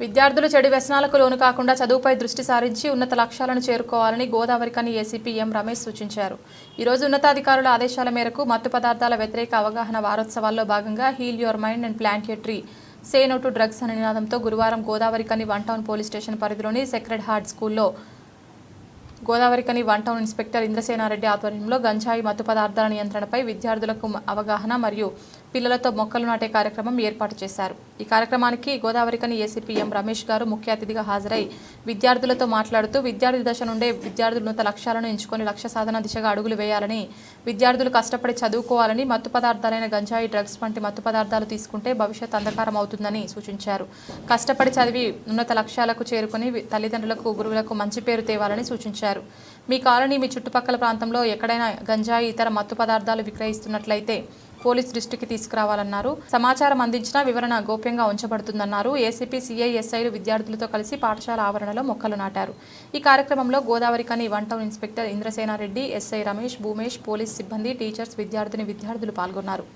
విద్యార్థులు చెడు వ్యసనాలకు లోను కాకుండా చదువుపై దృష్టి సారించి ఉన్నత లక్ష్యాలను చేరుకోవాలని గోదావరికని ఏసీపీ ఎం రమేష్ సూచించారు. ఈరోజు ఉన్నతాధికారుల ఆదేశాల మేరకు మత్తు పదార్థాల వ్యతిరేక అవగాహన వారోత్సవాల్లో భాగంగా heal your mind and plant your tree say no to drugs అనే నినాదంతో గురువారం Godavarikhani one town police station పరిధిలోని సెక్రెడ్ హార్ట్ స్కూల్లో Godavarikhani one town inspector Indrasenareddy ఆధ్వర్యంలో గంజాయి మత్తు పదార్థాల నియంత్రణపై విద్యార్థులకు అవగాహన మరియు పిల్లలతో మొక్కలు నాటే కార్యక్రమం ఏర్పాటు చేశారు. ఈ కార్యక్రమానికి గోదావరికని ఏసీపీ ఎం రమేష్ గారు ముఖ్య అతిథిగా హాజరై విద్యార్థులతో మాట్లాడుతూ విద్యార్థి దశ నుండే విద్యార్థులు ఉన్నత లక్ష్యాలను ఎంచుకొని లక్ష్య సాధన దిశగా అడుగులు వేయాలని విద్యార్థులు కష్టపడి చదువుకోవాలని మత్తు పదార్థాలైన గంజాయి డ్రగ్స్ వంటి మత్తు పదార్థాలు తీసుకుంటే భవిష్యత్ అంధకారం అవుతుందని సూచించారు. కష్టపడి చదివి ఉన్నత లక్ష్యాలకు చేరుకుని తల్లిదండ్రులకు గురువులకు మంచి పేరు తేవాలని సూచించారు. మీ కాలనీ మీ చుట్టుపక్కల ప్రాంతంలో ఎక్కడైనా గంజాయి ఇతర మత్తు పదార్థాలు విక్రయిస్తున్నట్లయితే పోలీస్ దృష్టికి తీసుకురావాలన్నారు. సమాచారం అందించిన వివరణ గోప్యంగా ఉంచబడుతుందన్నారు. ఏసీపీ సిఐఎస్ఐలు విద్యార్థులతో కలిసి పాఠశాల ఆవరణలో మొక్కలు నాటారు. ఈ కార్యక్రమంలో Godavarikhani one town inspector Indrasenareddy SI Ramesh Bhumesh police సిబ్బంది టీచర్స్ విద్యార్థిని విద్యార్థులు పాల్గొన్నారు.